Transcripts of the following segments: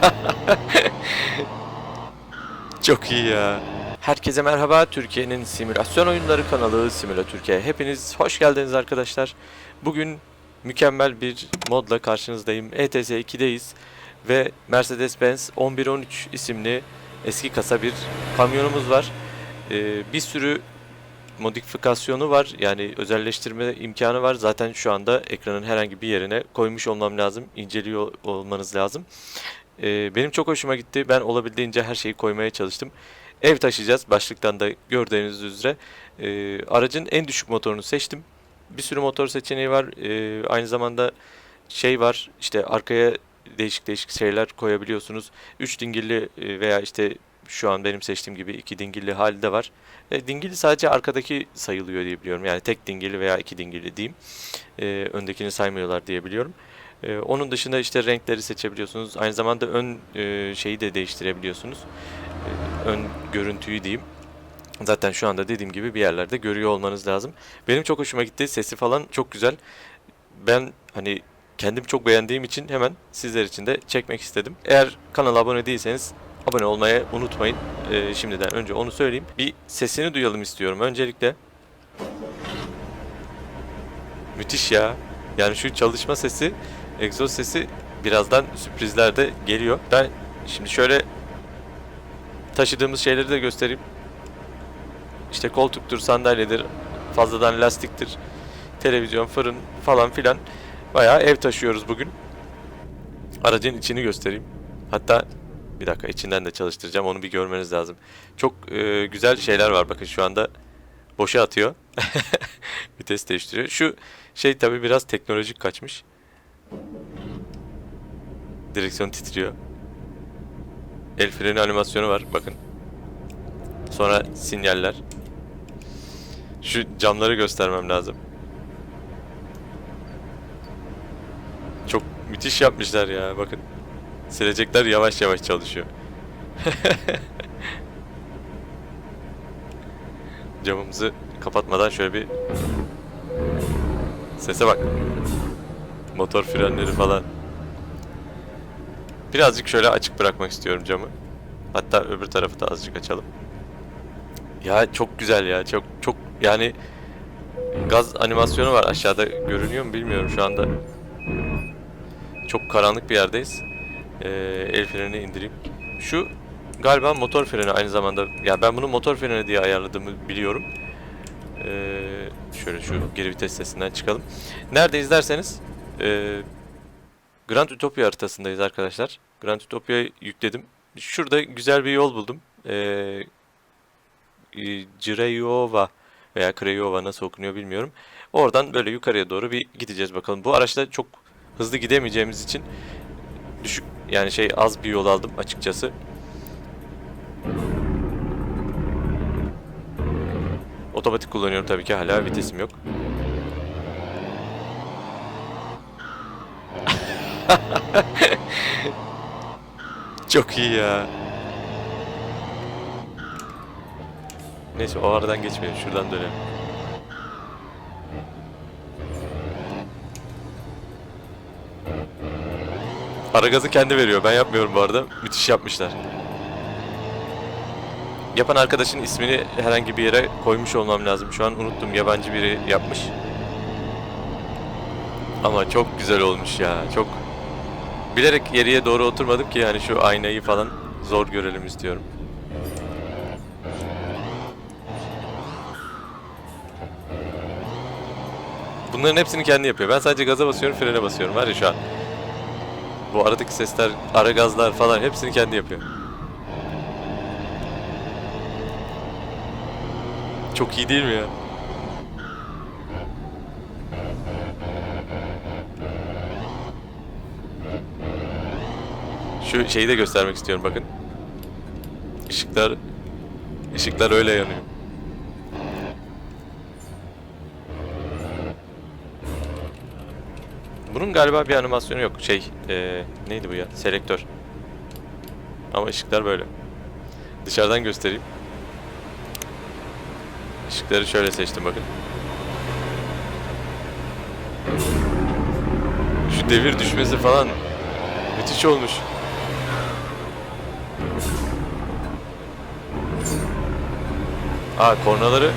Çok iyi ya. Herkese merhaba. Türkiye'nin simülasyon oyunları kanalı Simula Türkiye. Hepiniz hoş geldiniz arkadaşlar. Bugün mükemmel bir modla karşınızdayım. ETS 2'deyiz ve Mercedes-Benz 1113 isimli eski kasa bir kamyonumuz var. Ee, bir sürü modifikasyonu var. Yani özelleştirme imkanı var. Zaten şu anda ekranın herhangi bir yerine koymuş olmam lazım. İnceliyor olmanız lazım. Ee, benim çok hoşuma gitti. Ben olabildiğince her şeyi koymaya çalıştım. Ev taşıyacağız. Başlıktan da gördüğünüz üzere. Ee, aracın en düşük motorunu seçtim. Bir sürü motor seçeneği var. Ee, aynı zamanda şey var. İşte arkaya değişik değişik şeyler koyabiliyorsunuz. 3 dingilli e, veya işte şu an benim seçtiğim gibi iki dingilli hali de var. E, dingilli sadece arkadaki sayılıyor diye biliyorum. Yani tek dingilli veya iki dingilli diyeyim. E, öndekini saymıyorlar diye biliyorum. E, onun dışında işte renkleri seçebiliyorsunuz. Aynı zamanda ön e, şeyi de değiştirebiliyorsunuz. E, ön görüntüyü diyeyim. Zaten şu anda dediğim gibi bir yerlerde görüyor olmanız lazım. Benim çok hoşuma gitti. Sesi falan çok güzel. Ben hani kendim çok beğendiğim için hemen sizler için de çekmek istedim. Eğer kanala abone değilseniz abone olmayı unutmayın. Ee, şimdiden önce onu söyleyeyim. Bir sesini duyalım istiyorum öncelikle. Müthiş ya. Yani şu çalışma sesi, egzoz sesi birazdan sürprizlerde geliyor. Ben şimdi şöyle taşıdığımız şeyleri de göstereyim. İşte koltuktur, sandalyedir, fazladan lastiktir, televizyon, fırın falan filan. Bayağı ev taşıyoruz bugün. Aracın içini göstereyim. Hatta bir dakika içinden de çalıştıracağım. Onu bir görmeniz lazım. Çok e, güzel şeyler var. Bakın şu anda boşa atıyor. Vites değiştiriyor. Şu şey tabi biraz teknolojik kaçmış. Direksiyon titriyor. El freni animasyonu var. Bakın. Sonra sinyaller. Şu camları göstermem lazım. Çok müthiş yapmışlar ya bakın. Silecekler yavaş yavaş çalışıyor. Camımızı kapatmadan şöyle bir sese bak. Motor frenleri falan. Birazcık şöyle açık bırakmak istiyorum camı. Hatta öbür tarafı da azıcık açalım. Ya çok güzel ya. Çok çok yani gaz animasyonu var aşağıda görünüyor mu bilmiyorum şu anda. Çok karanlık bir yerdeyiz. Ee, el freni indireyim. Şu galiba motor freni aynı zamanda. Ya ben bunu motor freni diye ayarladığımı biliyorum. Ee, şöyle şu geri vites sesinden çıkalım. Nerede izlerseniz e, Grand Utopia haritasındayız arkadaşlar. Grand Utopia'yı yükledim. Şurada güzel bir yol buldum. Ee, e, Craiova veya Craiova nasıl okunuyor bilmiyorum. Oradan böyle yukarıya doğru bir gideceğiz bakalım. Bu araçta çok hızlı gidemeyeceğimiz için düşük yani şey az bir yol aldım açıkçası. Otomatik kullanıyorum tabii ki hala vitesim yok. Çok iyi ya. Neyse o aradan geçmeyelim şuradan dönelim. Ara gazı kendi veriyor. Ben yapmıyorum bu arada. Müthiş yapmışlar. Yapan arkadaşın ismini herhangi bir yere koymuş olmam lazım. Şu an unuttum. Yabancı biri yapmış. Ama çok güzel olmuş ya. Çok bilerek yeriye doğru oturmadım ki yani şu aynayı falan zor görelim istiyorum. Bunların hepsini kendi yapıyor. Ben sadece gaza basıyorum, frene basıyorum. Var ya şu an. Bu aradaki sesler, ara gazlar falan hepsini kendi yapıyor. Çok iyi değil mi ya? Şu şeyi de göstermek istiyorum bakın. Işıklar ışıklar öyle yanıyor. Bunun galiba bir animasyonu yok. Şey, eee, neydi bu ya? Selektör. Ama ışıklar böyle. Dışarıdan göstereyim. Işıkları şöyle seçtim bakın. Şu devir düşmesi falan müthiş olmuş. Aa kornaları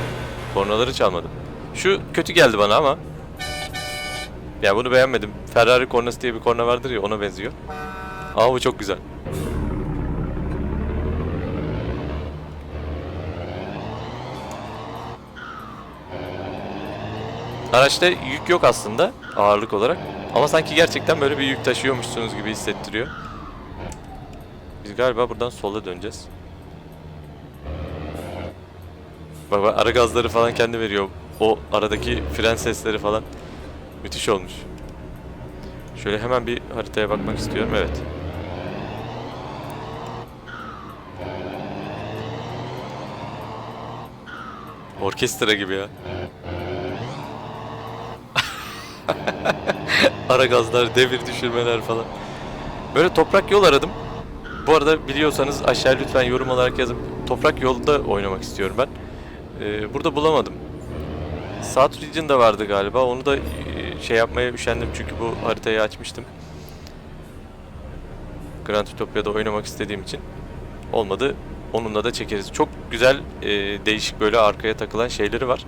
kornaları çalmadım. Şu kötü geldi bana ama. Ya bunu beğenmedim. Ferrari kornası diye bir korna vardır ya ona benziyor. Aa bu çok güzel. Araçta yük yok aslında ağırlık olarak. Ama sanki gerçekten böyle bir yük taşıyormuşsunuz gibi hissettiriyor. Biz galiba buradan sola döneceğiz. Bak bak ara gazları falan kendi veriyor. O aradaki fren sesleri falan müthiş olmuş. Şöyle hemen bir haritaya bakmak istiyorum. Evet. Orkestra gibi ya. Ara gazlar, devir düşürmeler falan. Böyle toprak yol aradım. Bu arada biliyorsanız aşağı lütfen yorum olarak yazın. Toprak yolda oynamak istiyorum ben. Ee, burada bulamadım. South Region'da vardı galiba. Onu da e, şey yapmaya üşendim çünkü bu haritayı açmıştım. Grand Utopia'da oynamak istediğim için. Olmadı. Onunla da çekeriz. Çok güzel e, değişik böyle arkaya takılan şeyleri var.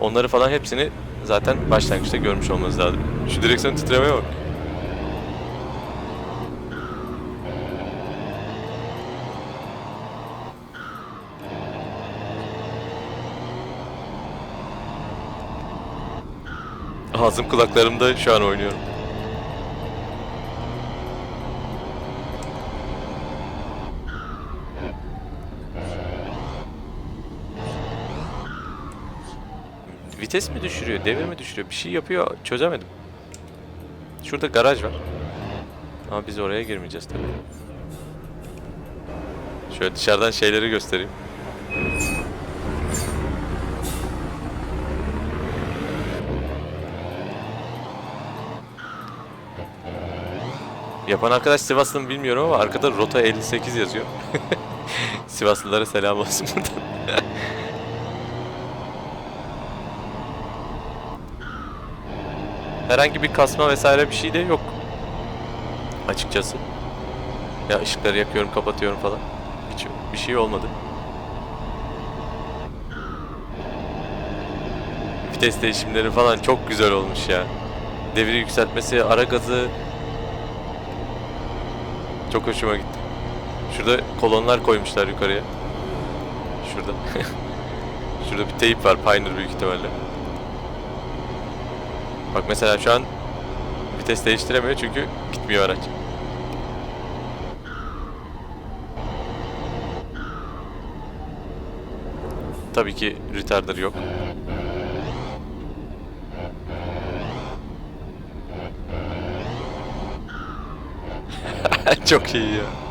Onları falan hepsini zaten başlangıçta görmüş olmanız lazım. Şu direksiyon titremeye bak. Ağzım kulaklarımda şu an oynuyorum. Vites mi düşürüyor, devir mi düşürüyor? Bir şey yapıyor, çözemedim. Şurada garaj var. Ama biz oraya girmeyeceğiz tabii. Şöyle dışarıdan şeyleri göstereyim. Yapan arkadaş Sivaslı mı bilmiyorum ama arkada Rota 58 yazıyor. Sivaslılara selam olsun buradan. Herhangi bir kasma vesaire bir şey de yok. Açıkçası. Ya ışıkları yakıyorum, kapatıyorum falan. Hiç bir şey olmadı. Vites değişimleri falan çok güzel olmuş ya. Devir yükseltmesi, ara gazı, çok hoşuma gitti. Şurada kolonlar koymuşlar yukarıya. Şurada. Şurada bir teyip var. Pioneer büyük ihtimalle. Bak mesela şu an vites değiştiremiyor çünkü gitmiyor araç. Tabii ki retarder yok. Çok iyi ya.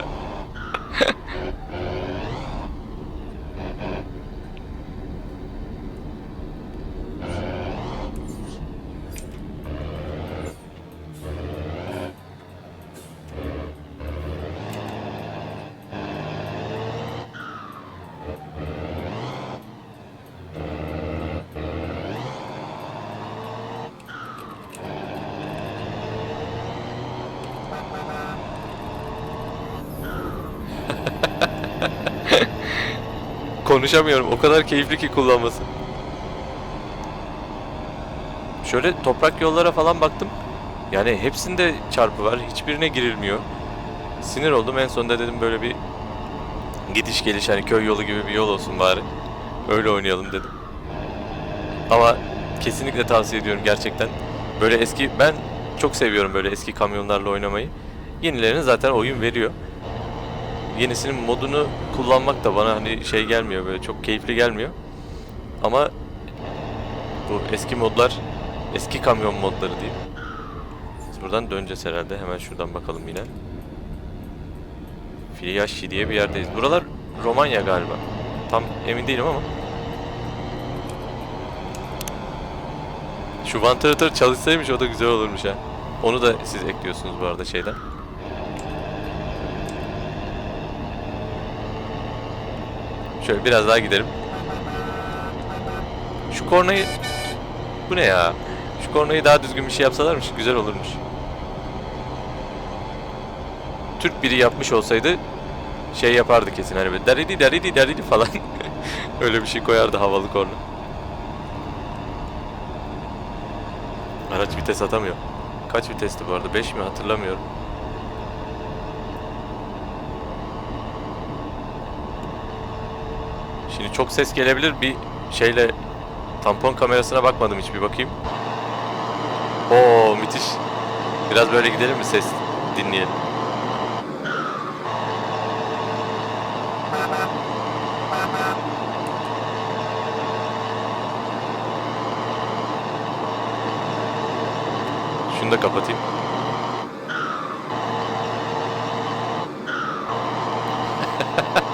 Konuşamıyorum. O kadar keyifli ki kullanması. Şöyle toprak yollara falan baktım. Yani hepsinde çarpı var. Hiçbirine girilmiyor. Sinir oldum. En sonunda dedim böyle bir gidiş geliş hani köy yolu gibi bir yol olsun bari. Öyle oynayalım dedim. Ama kesinlikle tavsiye ediyorum gerçekten. Böyle eski ben çok seviyorum böyle eski kamyonlarla oynamayı. Yenilerini zaten oyun veriyor yenisinin modunu kullanmak da bana hani şey gelmiyor böyle çok keyifli gelmiyor. Ama bu eski modlar eski kamyon modları diyeyim. Biz buradan döneceğiz herhalde. Hemen şuradan bakalım yine. Filyaşi diye bir yerdeyiz. Buralar Romanya galiba. Tam emin değilim ama. Şu vantilatör çalışsaymış o da güzel olurmuş ha. Onu da siz ekliyorsunuz bu arada şeyden. Şöyle biraz daha gidelim. Şu kornayı... Bu ne ya? Şu kornayı daha düzgün bir şey yapsalarmış güzel olurmuş. Türk biri yapmış olsaydı şey yapardı kesin hani böyle daridi daridi daridi falan. Öyle bir şey koyardı havalı korna. Araç vites atamıyor. Kaç vitesti bu arada? 5 mi hatırlamıyorum. Şimdi çok ses gelebilir. Bir şeyle tampon kamerasına bakmadım hiç bir bakayım. Oo müthiş. Biraz böyle gidelim mi ses dinleyelim. Şunu da kapatayım.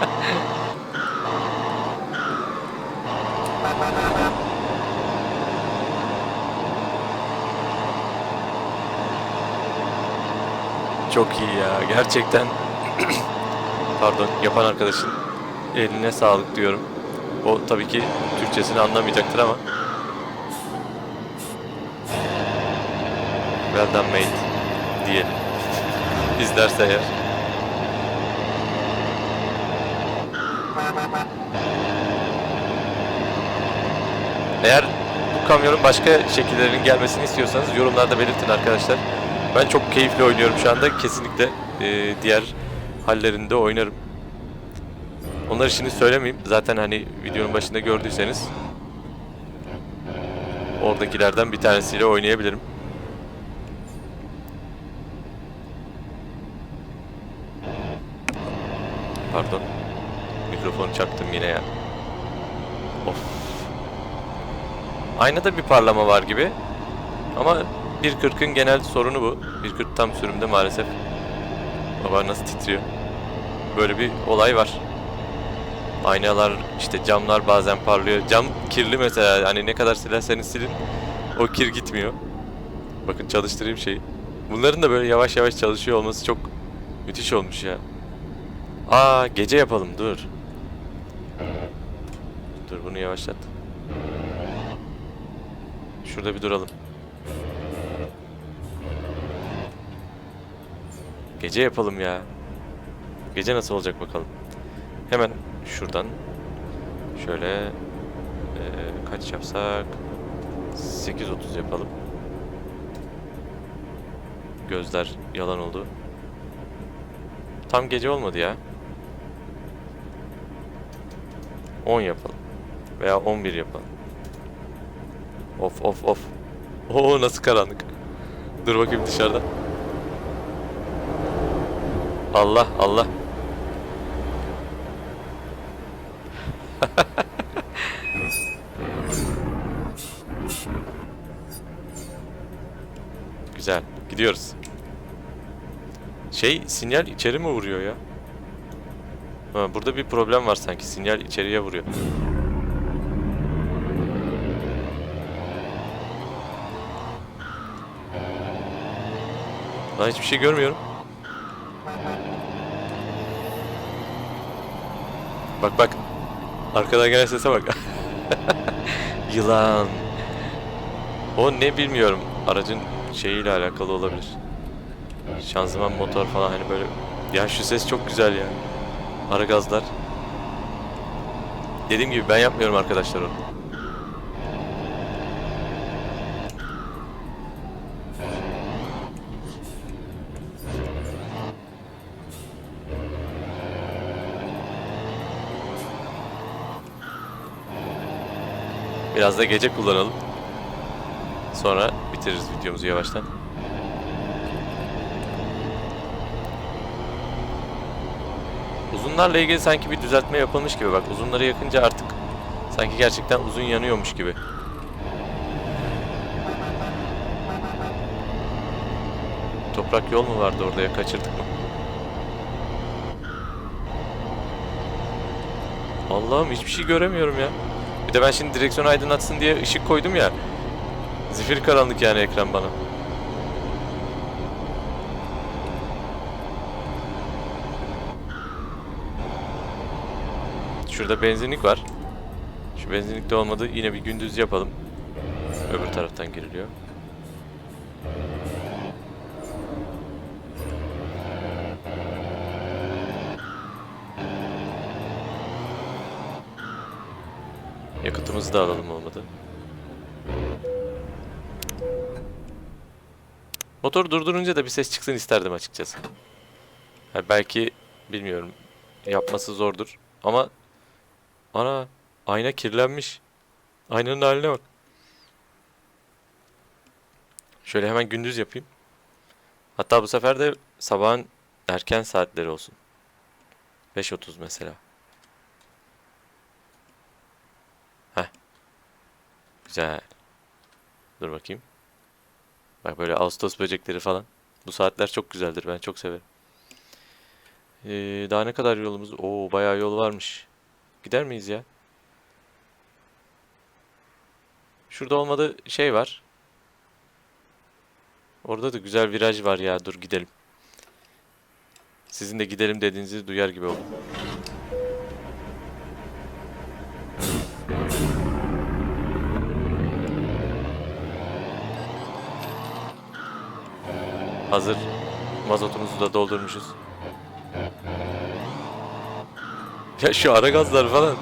Çok iyi ya. Gerçekten pardon yapan arkadaşın eline sağlık diyorum. O tabii ki Türkçesini anlamayacaktır ama well done mate diyelim. İzlerse eğer. Eğer bu kamyonun başka şekillerinin gelmesini istiyorsanız yorumlarda belirtin arkadaşlar. Ben çok keyifli oynuyorum şu anda. Kesinlikle e, diğer hallerinde oynarım. Onları şimdi söylemeyeyim. Zaten hani videonun başında gördüyseniz oradakilerden bir tanesiyle oynayabilirim. Pardon. Mikrofonu çaktım yine ya. Of. Aynada bir parlama var gibi. Ama 1.40'ın genel sorunu bu. 1.40 tam sürümde maalesef. Baba nasıl titriyor. Böyle bir olay var. Aynalar, işte camlar bazen parlıyor. Cam kirli mesela. Hani ne kadar silerseniz silin o kir gitmiyor. Bakın çalıştırayım şeyi. Bunların da böyle yavaş yavaş çalışıyor olması çok müthiş olmuş ya. Aa gece yapalım dur. Dur bunu yavaşlat. Şurada bir duralım. Gece yapalım ya. Gece nasıl olacak bakalım. Hemen şuradan şöyle eee, kaç yapsak 8.30 yapalım. Gözler yalan oldu. Tam gece olmadı ya. 10 yapalım. Veya 11 yapalım. Of of of. Oo nasıl karanlık. Dur bakayım dışarıda. Allah Allah. Güzel. Gidiyoruz. Şey sinyal içeri mi vuruyor ya? Ha, burada bir problem var sanki. Sinyal içeriye vuruyor. Lan hiçbir şey görmüyorum. Bak bak. Arkadan gelen sese bak. Yılan. O ne bilmiyorum. Aracın şeyiyle alakalı olabilir. Şanzıman motor falan hani böyle. Ya şu ses çok güzel ya. Ara gazlar. Dediğim gibi ben yapmıyorum arkadaşlar onu. Biraz da gece kullanalım. Sonra bitiririz videomuzu yavaştan. Uzunlarla ilgili sanki bir düzeltme yapılmış gibi bak. Uzunları yakınca artık sanki gerçekten uzun yanıyormuş gibi. Toprak yol mu vardı orada ya kaçırdık mı? Allah'ım hiçbir şey göremiyorum ya. Bir de ben şimdi direksiyon aydınlatsın diye ışık koydum ya. Zifir karanlık yani ekran bana. Şurada benzinlik var. Şu benzinlikte olmadı. Yine bir gündüz yapalım. Öbür taraftan giriliyor. Yakıtımızı da alalım olmadı. Motor durdurunca da bir ses çıksın isterdim açıkçası. Ha, belki bilmiyorum yapması zordur ama ana ayna kirlenmiş. Aynanın haline bak. Şöyle hemen gündüz yapayım. Hatta bu sefer de sabahın erken saatleri olsun. 5.30 mesela. Güzel. Dur bakayım. Bak böyle Ağustos böcekleri falan. Bu saatler çok güzeldir. Ben çok severim. Ee, daha ne kadar yolumuz? Oo bayağı yol varmış. Gider miyiz ya? Şurada olmadı şey var. Orada da güzel viraj var ya. Dur gidelim. Sizin de gidelim dediğinizi duyar gibi oldum. Hazır mazotumuzu da doldurmuşuz. Ya şu ara gazlar falan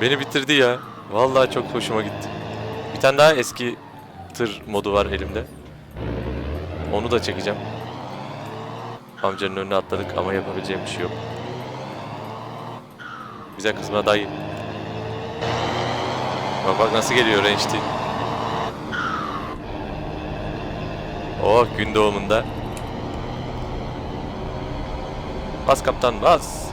beni bitirdi ya. Vallahi çok hoşuma gitti. Bir tane daha eski tır modu var elimde. Onu da çekeceğim. Amcanın önüne atladık ama yapabileceğim bir şey yok. Güzel kızma dayı. Bak bak nasıl geliyor Range'ti. Oh gün doğumunda. Bas kaptan bas.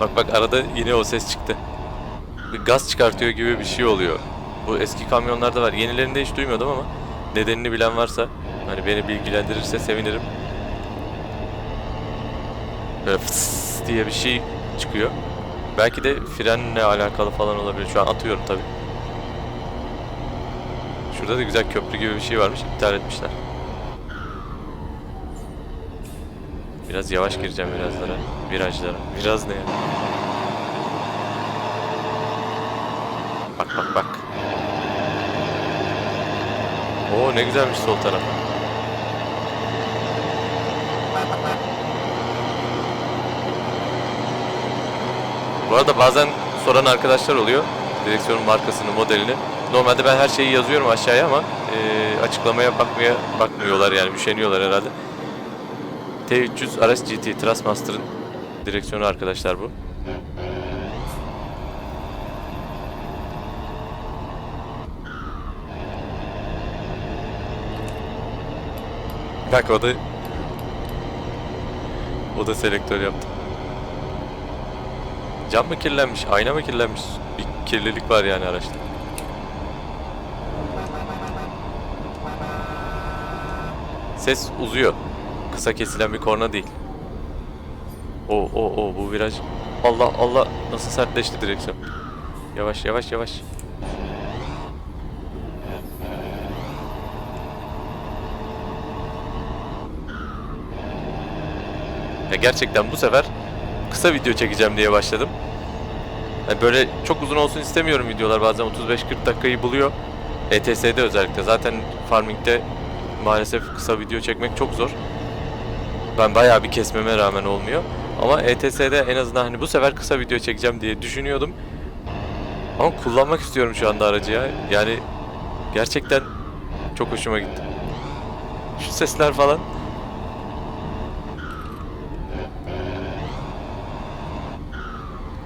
Bak bak arada yine o ses çıktı. Bir gaz çıkartıyor gibi bir şey oluyor. Bu eski kamyonlarda var. Yenilerinde hiç duymadım ama nedenini bilen varsa hani beni bilgilendirirse sevinirim. Böyle fıs diye bir şey çıkıyor. Belki de frenle alakalı falan olabilir. Şu an atıyorum tabi. Şurada da güzel köprü gibi bir şey varmış. İptal etmişler. Biraz yavaş gireceğim birazlara. Virajlara. Biraz ne ya? Bak bak bak. Oo ne güzelmiş sol taraf. Bu arada bazen soran arkadaşlar oluyor. Direksiyonun markasını, modelini. Normalde ben her şeyi yazıyorum aşağıya ama e, açıklamaya bakmaya bakmıyorlar yani üşeniyorlar herhalde. T300 RS GT Trustmaster'ın direksiyonu arkadaşlar bu. Bak o da o da selektör yaptı. Cam mı kirlenmiş, ayna mı kirlenmiş? Bir kirlilik var yani araçta. Ses uzuyor. Kısa kesilen bir korna değil. O o o bu viraj. Allah Allah nasıl sertleşti direksiyon. Yavaş yavaş yavaş. Ya gerçekten bu sefer kısa video çekeceğim diye başladım. Yani böyle çok uzun olsun istemiyorum videolar. Bazen 35-40 dakikayı buluyor. ETS'de özellikle. Zaten farming'de maalesef kısa video çekmek çok zor. Ben bayağı bir kesmeme rağmen olmuyor. Ama ETS'de en azından hani bu sefer kısa video çekeceğim diye düşünüyordum. Ama kullanmak istiyorum şu anda aracı ya. Yani gerçekten çok hoşuma gitti. Şu sesler falan.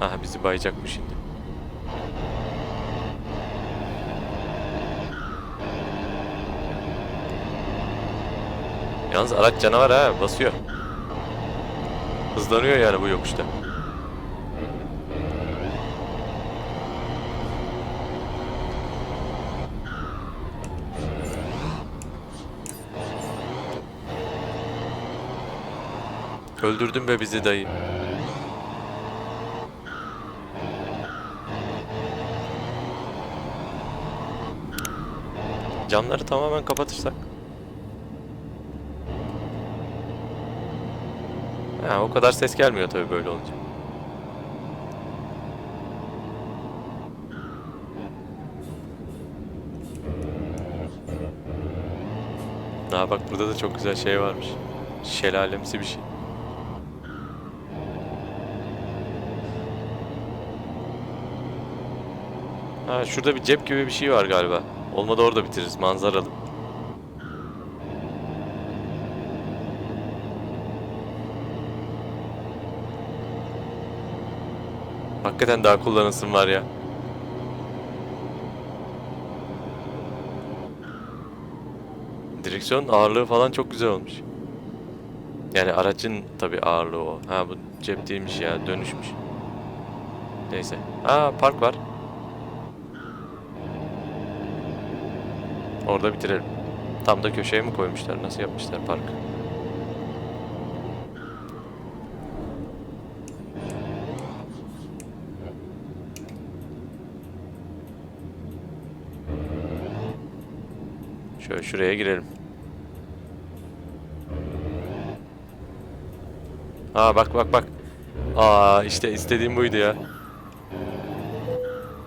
Aha bizi bayacak bu şimdi. Yalnız araç canavar ha basıyor. Hızlanıyor yani bu yokuşta. Öldürdün be bizi dayı. Camları tamamen kapatırsak. Ha, o kadar ses gelmiyor tabii böyle olunca. Ha bak burada da çok güzel şey varmış. Şelalemsi bir şey. Ha şurada bir cep gibi bir şey var galiba. Olmadı orada bitiririz manzaralı. Hakikaten daha kullanasım var ya. Direksiyon ağırlığı falan çok güzel olmuş. Yani aracın tabi ağırlığı o. Ha bu cep değilmiş ya dönüşmüş. Neyse. Aa park var. Orada bitirelim. Tam da köşeye mi koymuşlar? Nasıl yapmışlar parkı? Şöyle şuraya girelim. Aa bak bak bak. Aa işte istediğim buydu ya.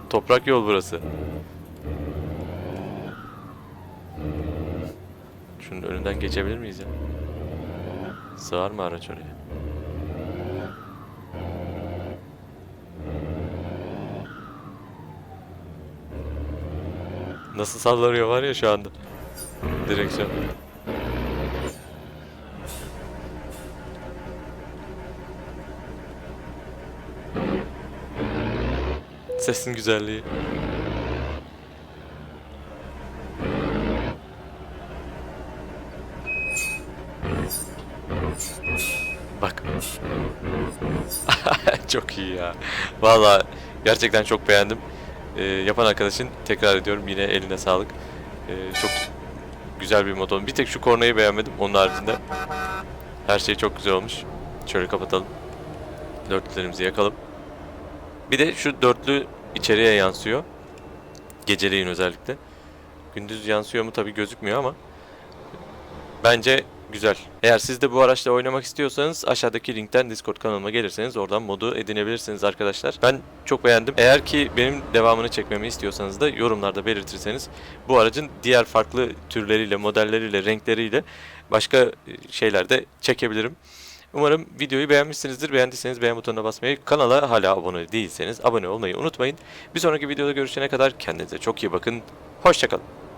Toprak yol burası. Önünden geçebilir miyiz ya? Sığar mı araç oraya? Nasıl sallanıyor var ya şu anda. Direksiyon. Sesin güzelliği. Bak. çok iyi ya. Valla gerçekten çok beğendim. Ee, yapan arkadaşın tekrar ediyorum yine eline sağlık. Ee, çok güzel bir motor. Bir tek şu kornayı beğenmedim. Onun haricinde her şey çok güzel olmuş. Şöyle kapatalım. Dörtlülerimizi yakalım. Bir de şu dörtlü içeriye yansıyor. Geceleyin özellikle. Gündüz yansıyor mu tabi gözükmüyor ama bence güzel. Eğer siz de bu araçla oynamak istiyorsanız aşağıdaki linkten Discord kanalıma gelirseniz oradan modu edinebilirsiniz arkadaşlar. Ben çok beğendim. Eğer ki benim devamını çekmemi istiyorsanız da yorumlarda belirtirseniz bu aracın diğer farklı türleriyle, modelleriyle, renkleriyle başka e, şeyler de çekebilirim. Umarım videoyu beğenmişsinizdir. Beğendiyseniz beğen butonuna basmayı, kanala hala abone değilseniz abone olmayı unutmayın. Bir sonraki videoda görüşene kadar kendinize çok iyi bakın. Hoşçakalın.